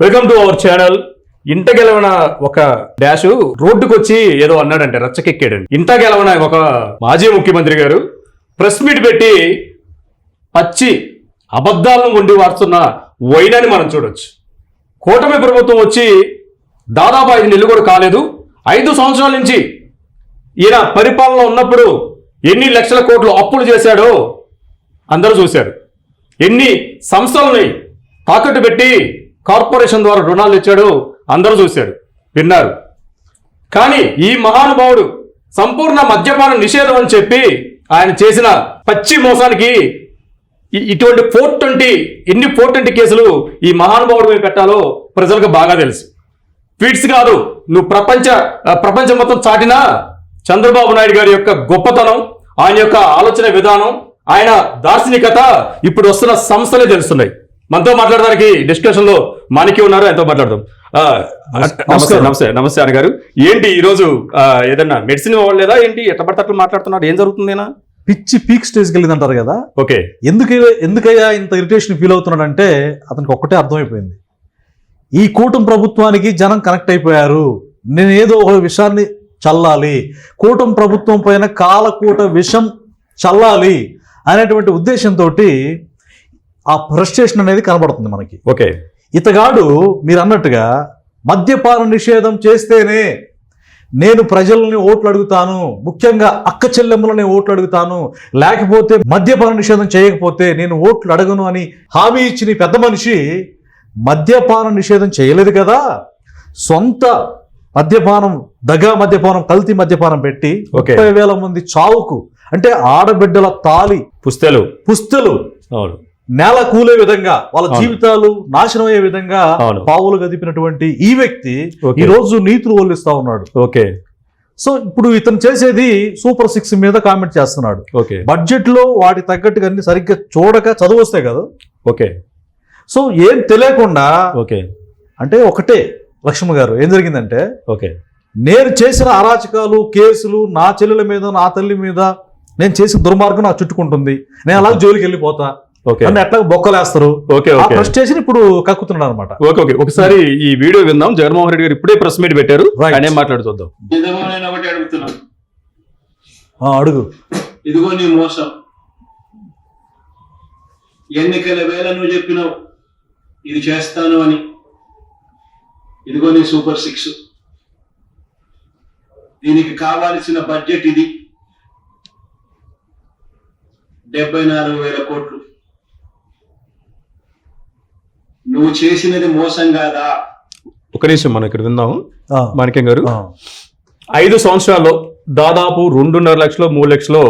Welcome to our channel ఇంట గెలవన ఒక dash రోడ్డుకు వచ్చి ఏదో అన్నాడంటే రచ్చకెక్కాడండి ఇంట గెలవన ఒక మాజీ ముఖ్యమంత్రి గారు ప్రెస్ మీట్ పెట్టి పచ్చి అబద్ధాలను వండి వాడుతున్న వైనాన్ని మనం చూడొచ్చు. కూటమి ప్రభుత్వం వచ్చి దాదాపు ఐదు నెలలు కూడా కాలేదు. ఐదు సంవత్సరాల నుంచి ఈయన పరిపాలన ఉన్నప్పుడు ఎన్ని లక్షల కోట్లు అప్పులు చేశాడో అందరూ చూశారు. ఎన్ని సంస్థలని తాకట్టు పెట్టి కార్పొరేషన్ ద్వారా రుణాలు ఇచ్చాడో అందరూ చూశారు విన్నారు. కానీ ఈ మహానుభావుడు సంపూర్ణ మద్యపాన నిషేధం అని చెప్పి ఆయన చేసిన పచ్చి మోసానికి ఇటువంటి ఫోర్ ట్వంటీ ఎన్ని ఫోర్ ట్వంటీ కేసులు ఈ మహానుభావుడు మీద పెట్టాలో ప్రజలకు బాగా తెలుసు. ట్వీట్స్ కాదు నువ్వు ప్రపంచ ప్రపంచం మొత్తం చాటినా చంద్రబాబు నాయుడు గారి యొక్క గొప్పతనం ఆయన యొక్క ఆలోచన విధానం ఆయన దార్శనికత ఇప్పుడు వస్తున్న సంస్థలే తెలుస్తున్నాయి. మనతో మాట్లాడడానికి డిస్కషన్లో మనకి ఉన్నారు ఆయనతో మాట్లాడదాం. నమస్తే. నమస్తే నమస్తే అన్న గారు ఏంటి ఈ రోజు ఏదన్నా మెడిసిన్ లేదా ఏంటి? ఎట్లా పడితే అట్లా మాట్లాడుతున్నారు? ఏం జరుగుతుందేనా? పిచ్చి పీక్ స్టేజ్కి వెళ్ళింది అంటారు కదా. ఓకే. ఎందుకు ఎందుకయ్యా ఇంత ఇరిటేషన్ ఫీల్ అవుతున్నాడంటే అతనికి ఒక్కటే అర్థమైపోయింది. ఈ కూటమి ప్రభుత్వానికి జనం కనెక్ట్ అయిపోయారు. నేను ఏదో ఒక విషయాన్ని చల్లాలి. కూటమి ప్రభుత్వం పైన కాలకూట విషం చల్లాలి అనేటువంటి ఉద్దేశంతో ఆ ఫ్రస్ట్రేషన్ అనేది కనబడుతుంది మనకి. ఓకే. ఇతగాడు మీరు అన్నట్టుగా మద్యపాన నిషేధం చేస్తేనే నేను ప్రజల్ని ఓట్లు అడుగుతాను ముఖ్యంగా అక్క చెల్లెమ్మలని ఓట్లు అడుగుతాను లేకపోతే మద్యపాన నిషేధం చేయకపోతే నేను ఓట్లు అడగను అని హామీ ఇచ్చిన పెద్ద మనిషి మద్యపాన నిషేధం చేయలేదు కదా. సొంత మద్యపానం దగా మద్యపానం కల్తీ మద్యపానం పెట్టి. ముప్పై వేల మంది చావుకు అంటే ఆడబిడ్డల తాలి పుస్తలు. పుస్తలు. అవును. నేల కూలే విధంగా వాళ్ళ. జీవితాలు నాశనం అయ్యే విధంగా. పావులు గదిపినటువంటి ఈ వ్యక్తి. ఈ రోజు నీతులు వల్లిస్తా ఉన్నాడు. ఓకే. సో ఇప్పుడు ఇతను చేసేది సూపర్ సిక్స్ మీద కామెంట్ చేస్తున్నాడు. ఓకే. బడ్జెట్లో వాటి తగ్గట్టుగా అన్ని సరిగ్గా చూడక చదువు వస్తాయి కదా. ఓకే. సో ఏం తెలియకుండా ఓకే. అంటే ఒకటే లక్ష్మ గారు ఏం జరిగిందంటే ఓకే. నేను చేసిన అరాచకాలు కేసులు నా చెల్లెల మీద నా తల్లి మీద నేను చేసిన దుర్మార్గం నాకు చుట్టుకుంటుంది. నేను అలా జోలికి వెళ్ళిపోతా. నన్ను ఎట్లా బొక్కలేస్తారు? ఓకే ఆ ఓకే. ఫ్రస్ట్రేషన్ ఇప్పుడు కక్కుతున్నాడు అనమాట ఓకే ఓకే. ఒకసారి ఈ వీడియో విందాం. జగన్మోహన్ రెడ్డి గారు ఇప్పుడే ప్రెస్ మీట్ పెట్టారు. ఆయన ఏం మాట్లాడు చూద్దాం నిజమో నేను ఒకటి అడుగుతున్నాను అడుగు. ఇదిగో నీ మోసం. ఎన్నికల వేళ నువ్వు చెప్పినావు ఇది చేస్తాను అని. ఇదిగో నీ సూపర్ సిక్స్. దీనికి కావాల్సిన బడ్జెట్ ఇది. డెబ్బై నాలుగు వేల కోట్లు. నువ్వు చేసినది మోసం కాదా? ఒక నిమిషం మనం ఇక్కడ విందాం. మాణిక్యం గారు ఐదు సంవత్సరాల్లో దాదాపు రెండున్నర లక్షలు మూడు లక్షలు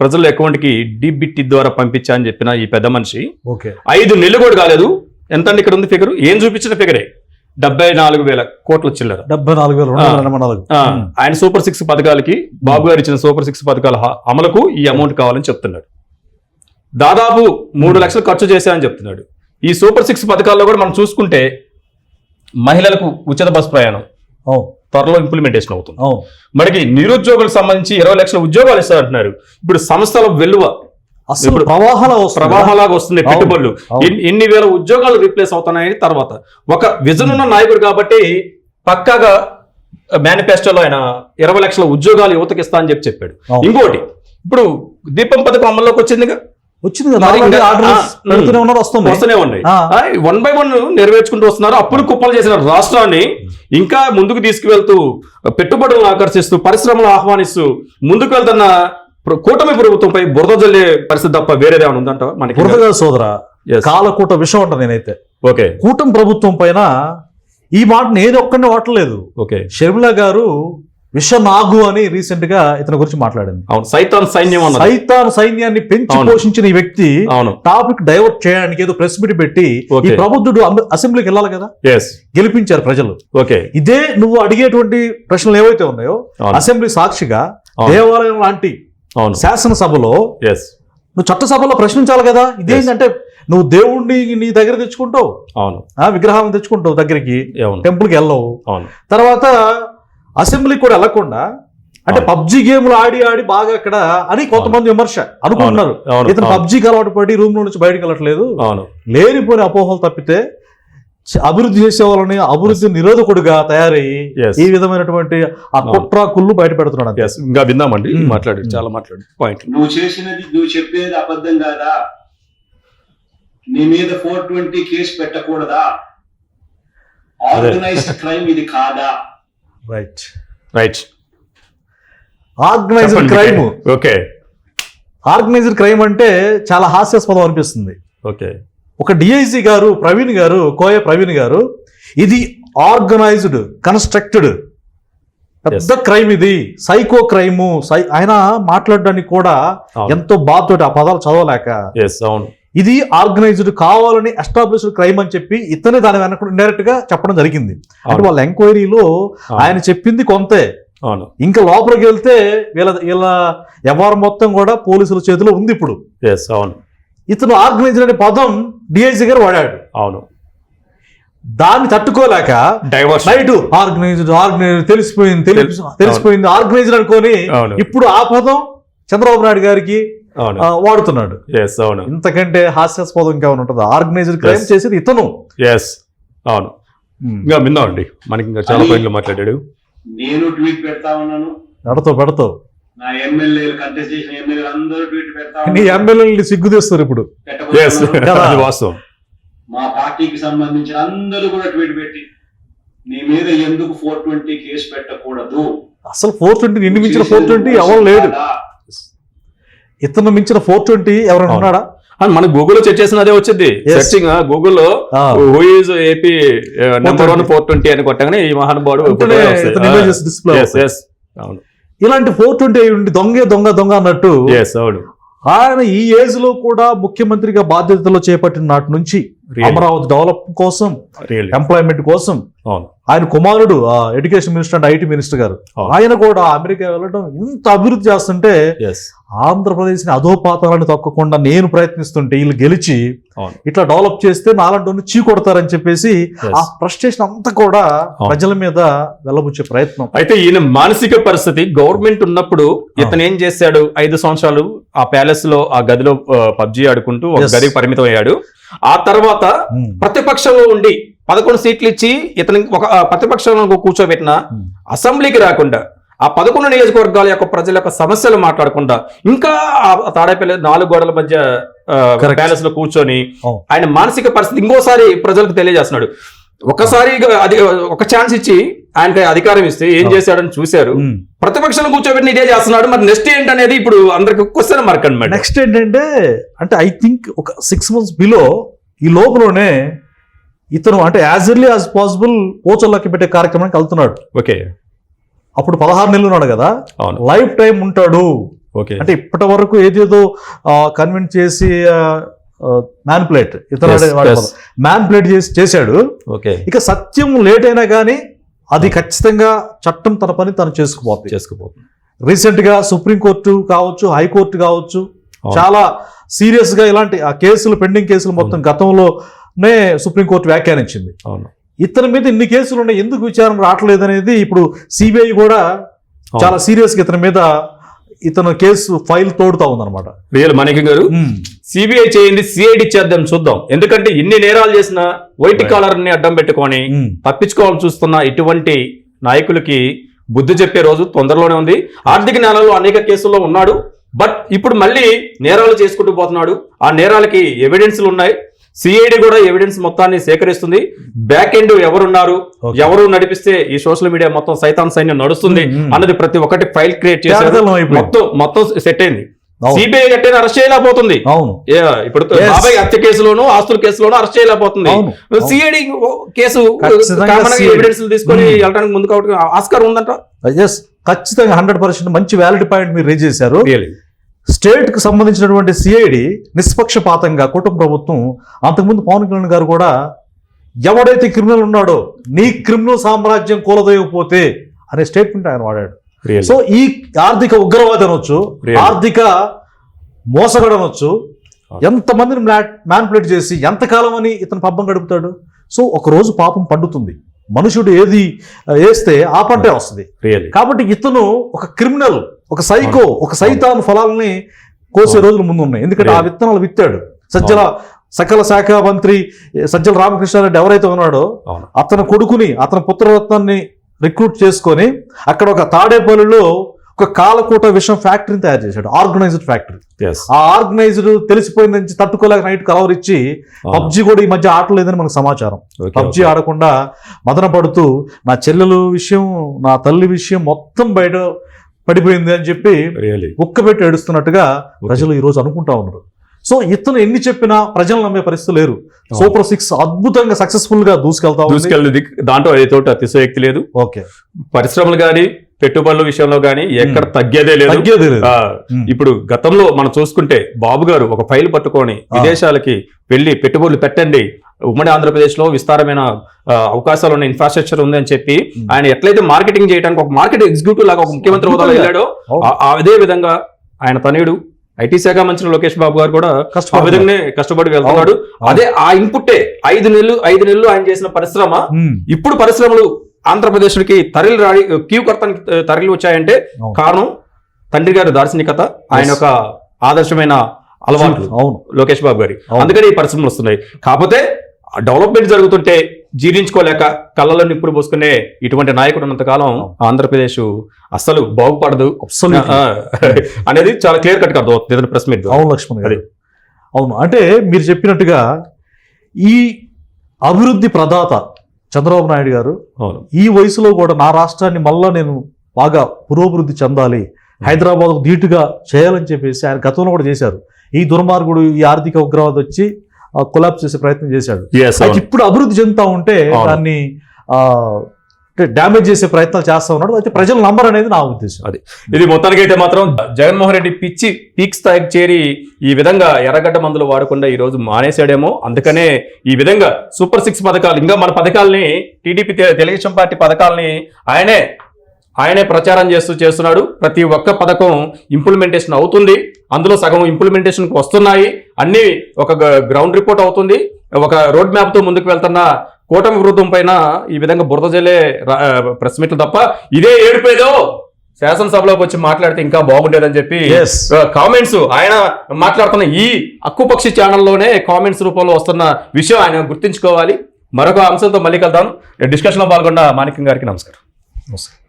ప్రజల అకౌంట్కి డిబిట్టి ద్వారా పంపించా అని చెప్పిన ఈ పెద్ద మనిషి. ఓకే. ఐదు నెలలు కూడా కాలేదు. ఎంత అండి ఇక్కడ ఉంది ఫిగర్ ఏం చూపించిన ఫిగరే డెబ్బై నాలుగు వేల కోట్ల చిల్లర. డెబ్బై నాలుగు వేల. ఆయన సూపర్ సిక్స్ పథకాలకి బాబు గారు ఇచ్చిన సూపర్ సిక్స్ పథకాల అమలుకు ఈ అమౌంట్ కావాలని చెప్తున్నాడు. దాదాపు మూడు లక్షలు ఖర్చు చేశారని చెప్తున్నాడు. ఈ సూపర్ సిక్స్ పథకాల్లో కూడా మనం చూసుకుంటే మహిళలకు ఉచిత బస్ ప్రయాణం త్వరలో ఇంప్లిమెంటేషన్ అవుతుంది. మనకి నిరుద్యోగులకు సంబంధించి ఇరవై లక్షల ఉద్యోగాలు ఇస్తారంటున్నారు. ఇప్పుడు సంస్థల వెలువ అసలు ఇప్పుడు ప్రవాహాల వస్తుంది. ప్రవాహంలాగా పెట్టుబడులు. ఎన్ని- వేల ఉద్యోగాలు రీప్లేస్ అవుతున్నాయని తర్వాత. ఒక విజన్ ఉన్న నాయకుడు కాబట్టి పక్కాగా మేనిఫెస్టోలో ఆయన ఇరవై లక్షల ఉద్యోగాలు యువతకి ఇస్తా అని చెప్పి చెప్పాడు. ఇంకోటి ఇప్పుడు దీపం పథకం అమల్లోకి వచ్చిందిగా? వచ్చింది కదా పెడుతూనే. ఉన్నారు వస్తుంది వస్తూనే ఉన్నాయి. ఆ. వన్ బై వన్ నెరవేర్చుకుంటూ వస్తున్నారు. అప్పుడు కుప్పలు చేసిన రాష్ట్రాన్ని ఇంకా ముందుకు తీసుకువెళ్తూ పెట్టుబడులను ఆకర్షిస్తూ పరిశ్రమలు ఆహ్వానిస్తూ ముందుకు వెళ్తున్న కూటమి ప్రభుత్వంపై బురద జల్లే పరిస్థితి తప్ప వేరేదేమైనా ఉందంట మనకి బురదగా సోదర. కాలకూట విషయం అంట నేనైతే. ఓకే. కూటమి ప్రభుత్వం పైన ఈ మాట నేను ఒక్కడిని వాటలేదు ఓకే. షర్మిల గారు విషనాగు అని రీసెంట్గా ఇతని గురించి మాట్లాడింది. అవును సైతాన్ సైన్యం సైతాన్ సైన్యాన్ని పెంచి. పోషించిన ఈ వ్యక్తి అవును. టాపిక్ డైవర్ట్ చేయడానికి ఏదో ప్రెస్ మీట్ పెట్టి. ఈ ప్రబుద్ధుడు అసెంబ్లీకి వెళ్ళాలి కదా? గెలిపించారు ప్రజలు. ఓకే. ఇదే నువ్వు అడిగేటువంటి ప్రశ్నలు ఏవైతే ఉన్నాయో. అసెంబ్లీ సాక్షిగా. దేవాలయం లాంటి అవును. శాసనసభలో నువ్వు చట్టసభలో ప్రశ్నించాలి కదా? ఇదేంటంటే నువ్వు దేవుణ్ణి నీ దగ్గర తెచ్చుకుంటావు. అవును. ఆ విగ్రహం తెచ్చుకుంటావు దగ్గరికి టెంపుల్కి వెళ్ళవు. అవును. తర్వాత అసెంబ్లీకి కూడా వెళ్ళకుండా అంటే. పబ్జి గేమ్లు ఆడి ఆడి బాగా అక్కడ అని కొంతమంది విమర్శ అనుకుంటున్నారు. ఇతను. పబ్జికి అలవాటు పడి రూమ్ నుంచి బయటకు వెళ్ళట్లేదు. అవును. లేనిపోయిన అపోహలు తప్పితే అభివృద్ధి చేసే వాళ్ళని అభివృద్ధి నిరోధకుడుగా తయారయ్యి. ఈ విధమైనటువంటి ఆ కుట్ర కుళ్ళు బయట పెడుతున్నాడు ఇంకా విందామండి Hmm. మాట్లాడు చాలా మాట్లాడు పాయింట్ నువ్వు చేసినది నువ్వు చెప్పేది అబద్ధం కాదా? నీ మీద ఫోర్ ట్వంటీ కేసు పెట్టకూడదా? ఆర్గనైజ్డ్ క్రైమ్ ఇది కాదా? Right right organised crime okay. Organised crime అంటే చాలా హాస్యాస్పదం అనిపిస్తుంది. ఓకే. ఒక డిఐజీ గారు ప్రవీణ్ గారు కోయ ప్రవీణ్ గారు ఇది ఆర్గనైజ్డ్ కన్స్ట్రక్టెడ్ పెద్ద క్రైమ్ ఇది. Psycho crime. సై ఆయన మాట్లాడడానికి కూడా. ఎంతో బాధతోటి ఆ పదాలు చదవలేక. ఎస్ అవును. ఇది ఆర్గనైజ్డ్ కావాలని ఎస్టాబ్లిష్డ్ క్రైమ్ అని చెప్పి ఇతనే దాని వెనక ఇండైరెక్ట్గా చెప్పడం జరిగింది. అంటే. వాళ్ళ ఎంక్వైరీలో. ఆయన చెప్పింది కొంతే. అవును. ఇంకా లోపలికి వెళ్తే వీళ్ళ వీళ్ళ వ్యవహారం మొత్తం కూడా పోలీసుల చేతిలో ఉంది ఇప్పుడు. ఎస్ అవును. ఇతను ఆర్గనైజ్డ్ అనే పదం డిఐజీ గారు వాడాడు. అవును. దాన్ని తట్టుకోలేక డైవర్షన్ నైట్ ఆర్గనైజ్డ్ ఆర్గనైజ్డ్ తెలిసిపోయింది తెలి- తెలి- తెలిసిపోయింది ఆర్గనైజ్డ్ అనుకొని. ఇప్పుడు ఆ పదం చంద్రబాబు నాయుడు గారికి వాడుతున్నాడు. ఎస్ అవును. ఇంతకంటే హాస్యాస్పదం ఇంకేమైనా ఉంటుంది? Organised crime Yes. చేసేది ఇతను. ఎస్ అవును. ఇంకా విందామండి మనకి ఇంకా చాలా పాయింట్లు మాట్లాడాడు. నేను ట్వీట్ పెడతా ఉన్నాను. నడతో పెడతావు. నా ఎమ్మెల్యేలు కంటెస్ట్ చేసిన ఎమ్మెల్యేలు అందరూ ట్వీట్ పెడతా నీ ఉన్నారు. ఎమ్మెల్యేని సిగ్గు తెస్తారు ఇప్పుడు. వాస్తవం. మా పార్టీకి సంబంధించిన అందరూ కూడా ట్వీట్ పెట్టి నీ మీద ఎందుకు ఫోర్ ట్వంటీ కేసు పెట్టకూడదు? అసలు ఫోర్ ట్వంటీ నిన్ను మించిన ఫోర్ ట్వంటీ ఎవరు లేడు? ఇతను మించిన ఫోర్ ట్వంటీ ఎవరైనా. ఉన్నాడా అని మన గూగుల్లో సెర్చ్ చేసిన అదే వచ్చింది. సెర్చింగ్ గూగుల్లో ఆ. Who is AP number one four twenty అని కొట్టగానే ఈ మహానుభావుడు ఇలాంటి ఫోర్ ట్వంటీ ఉండి దొంగే దొంగ దొంగ అన్నట్టు ఆయన ఈ ఏజ్లో కూడా ముఖ్యమంత్రిగా బాధ్యతలు చేపట్టిన నాటి నుంచి. అమరావతి డెవలప్ కోసం ఎంప్లాయ్మెంట్ కోసం అవును. ఆయన కుమారుడు education minister and IT minister గారు. ఆయన కూడా అమెరికా వెళ్ళడం ఇంత అభివృద్ధి చేస్తుంటే ఆంధ్రప్రదేశ్ని అధోపాతాలను తొక్కకుండా నేను ప్రయత్నిస్తుంటే వీళ్ళు గెలిచి ఇట్లా డెవలప్ చేస్తే నాలంటి చీ కొడతారని చెప్పేసి. ఆ ఫ్రస్ట్రేషన్ అంతా కూడా ప్రజల మీద వెళ్ళబుచ్చే ప్రయత్నం. అయితే ఈయన మానసిక పరిస్థితి గవర్నమెంట్ ఉన్నప్పుడు ఇతను ఏం చేశాడు? ఐదు సంవత్సరాలు ఆ ప్యాలెస్లో ఆ గదిలో పబ్జి ఆడుకుంటూ ఒక. గదికి పరిమితం అయ్యాడు ఆ తర్వాత ఉమ్. ప్రతిపక్షంలో ఉండి పదకొండు సీట్లు ఇచ్చి ఇతనికి ఒక ప్రతిపక్షంలో కూర్చోబెట్టిన. అసెంబ్లీకి రాకుండా ఆ పదకొండు నియోజకవర్గాల యొక్క ప్రజల యొక్క సమస్యలు మాట్లాడకుండా ఇంకా ఆ తాడేపల్లి నాలుగు గోడల మధ్య. ప్యాలెస్లో కూర్చొని. ఆయన మానసిక పరిస్థితి ఇంకోసారి ప్రజలకు తెలియజేస్తున్నాడు ఒకసారి అది ఒక ఛాన్స్ ఇచ్చి ఆయనకి అధికారం ఇస్తే ఏం. చేశాడని చూశారు. ప్రతిపక్షంలో కూర్చోబెట్టి ఇదే చేస్తున్నాడు మరి నెక్స్ట్ ఏంటనేది ఇప్పుడు అందరికి క్వశ్చన్ మార్క్ అనమాట నెక్స్ట్ ఏంటంటే అంటే ఐ థింక్ ఒక సిక్స్ మంత్స్ బిలో ఈ లోపలనే ఇతను అంటే యాజ్ ఎర్లీ యాజ్ పాసిబుల్ ఓచర్లకి పెట్టే కార్యక్రమానికి వెళ్తున్నాడు. ఓకే. అప్పుడు పదహారు నెలలు ఉన్నాడు కదా? లైఫ్ టైం ఉంటాడు. ఓకే. అంటే ఇప్పటి వరకు ఏదేదో కన్విన్స్ చేసి మ్యాన్పులేట్ yes. మ్యాన్పులేట్ చేసి చేశాడు. ఓకే. ఇక సత్యం లేట్ అయినా కానీ అది ఖచ్చితంగా చట్టం తన పని తను చేసుకుపోతుంది చేసుకుపోతుంది రీసెంట్గా సుప్రీంకోర్టు కావచ్చు హైకోర్టు కావచ్చు. చాలా సీరియస్గా ఇలాంటి ఆ కేసులు పెండింగ్ కేసులు మొత్తం గతంలోనే సుప్రీంకోర్టు వ్యాఖ్యానించింది. అవును. ఇతని మీద ఇన్ని కేసులు ఉన్నాయి ఎందుకు విచారణ రావట్లేదు అనేది ఇప్పుడు సిబిఐ కూడా చాలా సీరియస్గా ఇతని మీద ఇతను కేసు ఫైల్ తోడుతా ఉందన్నమాట. రియల్ మనకి గారు సిబిఐ చేయండి సిఐడి చేద్దాం చూద్దాం. ఎందుకంటే ఇన్ని నేరాలు చేసిన వైట్. కాలర్ని అడ్డం పెట్టుకొని. తప్పించుకోవాలని చూస్తున్న ఇటువంటి నాయకులకి బుద్ధి చెప్పే రోజు తొందరలోనే ఉంది. ఆర్థిక నేరాల్లో అనేక కేసుల్లో ఉన్నాడు. బట్ ఇప్పుడు మళ్ళీ నేరాలు చేసుకుంటూ పోతున్నాడు ఆ నేరాలకి ఎవిడెన్స్లు ఉన్నాయి సిఐడి కూడా ఎవిడెన్స్ మొత్తాన్ని సేకరిస్తుంది బ్యాక్ ఎండ్ ఎవరున్నారు. ఎవరు నడిపిస్తే ఈ సోషల్ మీడియా మొత్తం సైతాన్ సైన్యం నడుస్తుంది Mm, mm. అన్నది ప్రతి ఒక్కటి ఫైల్ క్రియేట్ చేశారు. మొత్తం మొత్తం సెట్ అయింది. సిబిఐ ఎట్టైనా అరెస్ట్ చేయలేకపోతుంది అవును ఇప్పుడు. బాబాయ్ హత్య కేసులోను ఆస్తుల కేసులోను అరెస్ట్ చేయలేకపోతుంది. CID case. ఎవిడెన్స్ తీసుకొని Hmm. వెళ్ళడానికి ముందు కాబట్టి ఆస్కార్ ఉందంట ఖచ్చితంగా హండ్రెడ్ పర్సెంట్ మంచి వ్యాలిడ్ పాయింట్ మీరు రేజ్ చేశారు. స్టేట్కు సంబంధించినటువంటి సిఐడి నిష్పక్షపాతంగా కుటుంబ ప్రభుత్వం అంతకుముందు పవన్ కళ్యాణ్ గారు కూడా ఎవడైతే క్రిమినల్ ఉన్నాడో నీ క్రిమినల్ సామ్రాజ్యం కూలదోయకపోతే అనే స్టేట్మెంట్ ఆయన వాడాడు. సో ఈ ఆర్థిక ఉగ్రవాది అనొచ్చు? ఆర్థిక మోసగడ అనొచ్చు ఎంతమందిని మ్యాన్పులేట్ చేసి ఎంతకాలం అని ఇతను పబ్బం గడుపుతాడు? సో ఒక రోజు పాపం పండుతుంది. మనుషుడు ఏది వేస్తే ఆ పంటే వస్తుంది. కాబట్టి ఇతను ఒక క్రిమినల్ ఒక సైకో ఒక సైతాన్ ఫలాలని కోసే రోజులు ముందు ఉన్నాయి ఎందుకంటే ఆ? విత్తనాలు విత్తాడు. సజ్జల సకల శాఖ మంత్రి సజ్జల రామకృష్ణారెడ్డి ఎవరైతే ఉన్నాడో అతని కొడుకుని అతని పుత్రరత్నాన్ని రిక్రూట్ చేసుకొని అక్కడ ఒక తాడేపల్లిలో ఒక కాలకూట విషం ఫ్యాక్టరీని తయారు చేశాడు ఆర్గనైజ్డ్ ఫ్యాక్టరీ. ఆ ఆర్గనైజ్డ్ తెలిసిపోయింది నుంచి తట్టుకోలేక నైట్ కలవర్ ఇచ్చి పబ్జి కూడా ఈ మధ్య ఆటలేదని మనకు సమాచారం. పబ్జి ఆడకుండా మదన పడుతూ నా చెల్లెలు విషయం నా తల్లి విషయం మొత్తం బయట పడిపోయింది అని చెప్పి ఉక్కబెట్టి ఏడుస్తున్నట్టుగా ప్రజలు ఈ రోజు అనుకుంటా ఉన్నారు. సో ఇతను ఎన్ని చెప్పినా ప్రజలు నమ్మే పరిస్థితి లేరు సూపర్ సిక్స్ అద్భుతంగా సక్సెస్ఫుల్గా దూసుకెళ్తా దూసుకెళ్ళి దాంట్లో అతిశయోక్తి లేదు. ఓకే. పరిశ్రమలు కానీ పెట్టుబడుల విషయంలో కానీ ఎక్కడ తగ్గేదే లేదు తగ్గేది. ఇప్పుడు గతంలో మనం చూసుకుంటే బాబు గారు ఒక ఫైల్ పట్టుకొని విదేశాలకి వెళ్ళి పెట్టుబడులు పెట్టండి ఉమ్మడి ఆంధ్రప్రదేశ్లో విస్తారమైన అవకాశాలు ఉన్న ఇన్ఫ్రాస్ట్రక్చర్ ఉంది అని చెప్పి. ఆయన ఎట్లయితే మార్కెటింగ్ చేయడానికి ఒక మార్కెట్ ఎగ్జిక్యూటివ్ లాగా ఒక ముఖ్యమంత్రి హోదాలో. వెళ్ళాడో అదే విధంగా ఆయన తనయుడు ఐటీ శాఖ మంత్రి లోకేష్ బాబు గారు కూడా ఆ కష్టపడుతున్నారు. విధంగానే కష్టపడి వెళ్తున్నాడు. అదే ఆ ఇన్పుట్టే ఐదు నెలలు ఐదు నెలలు ఆయన చేసిన పరిశ్రమ. ఇప్పుడు పరిశ్రమలు ఆంధ్రప్రదేశ్కి తరలి రాడి క్యూ కర్తనికి తరలి వచ్చాయంటే. కారణం తండ్రి గారి దార్శనికత ఆయన. యొక్క ఆదర్శమైన అలవాట్లు అవును. లోకేష్ బాబు గారి. అందుకని ఈ పరిశ్రమలు వస్తున్నాయి. కాకపోతే డెవలప్మెంట్ జరుగుతుంటే జీర్ణించుకోలేక కళ్ళలో నిప్పులు పోసుకునే ఇటువంటి నాయకుడు ఉన్నంతకాలం ఆంధ్రప్రదేశ్ అస్సలు బాగుపడదు. అనేది చాలా క్లియర్ కట్ అవుతుంది ఏదైనా ప్రెస్ మీట్ అవును లక్ష్మణ్ గారు. అవును అంటే మీరు చెప్పినట్టుగా ఈ అభివృద్ధి ప్రదాత చంద్రబాబు నాయుడు గారు ఈ వయసులో కూడా నా రాష్ట్రాన్ని మళ్ళా నేను బాగా పురోభివృద్ధి చెందాలి హైదరాబాద్ ధీటుగా చేయాలని చెప్పేసి ఆయన గతంలో కూడా చేశారు ఈ దుర్మార్గుడు ఈ ఆర్థిక ఉగ్రవాద వచ్చి కొలాప్స్ చేసే ప్రయత్నం చేశాడు. ఇప్పుడు అభివృద్ధి చెందుతా ఉంటే. దాన్ని ఆ, అంటే డ్యామేజ్ చేసే ప్రయత్నాలు చేస్తా ఉన్నాడు. అయితే ప్రజలు నంబర్ అనేది నా ఉద్దేశం. అది. ఇది మొత్తానికైతే మాత్రం జగన్మోహన్ రెడ్డి పిచ్చి పీక్ స్థాయికి చేరి ఈ విధంగా ఎర్రగడ్డ మందులు వాడకుండా ఈరోజు మానేశాడేమో. అందుకనే ఈ విధంగా సూపర్ సిక్స్ పథకాలు ఇంకా మన పథకాలని టీడీపీ తె- తెలుగుదేశం పార్టీ పథకాలని ఆయనే ఆయనే ప్రచారం చేస్తూ చేస్తున్నాడు. ప్రతి ఒక్క పథకం ఇంప్లిమెంటేషన్ అవుతుంది. అందులో సగం ఇంప్లిమెంటేషన్కి వస్తున్నాయి. అన్నీ ఒక గ్రౌండ్ రిపోర్ట్ అవుతుంది. ఒక రోడ్ మ్యాప్తో ముందుకు వెళ్తున్న కూటమి వృద్ధం పైన ఈ విధంగా బురద జల్లే ప్రెస్ మీట్లు తప్ప ఇదే ఏడుపేదో శాసనసభలోకి వచ్చి మాట్లాడితే ఇంకా బాగుండేదని చెప్పి Yes. కామెంట్స్ ఆయన మాట్లాడుతున్న ఈ అక్కుపక్షి ఛానల్లోనే కామెంట్స్ రూపంలో వస్తున్న విషయం ఆయన గుర్తించుకోవాలి. మరొక అంశంతో మళ్ళీ కలుద్దాం. డిస్కషన్లో పాల్గొన్న మాణిక్యం గారికి నమస్కారం.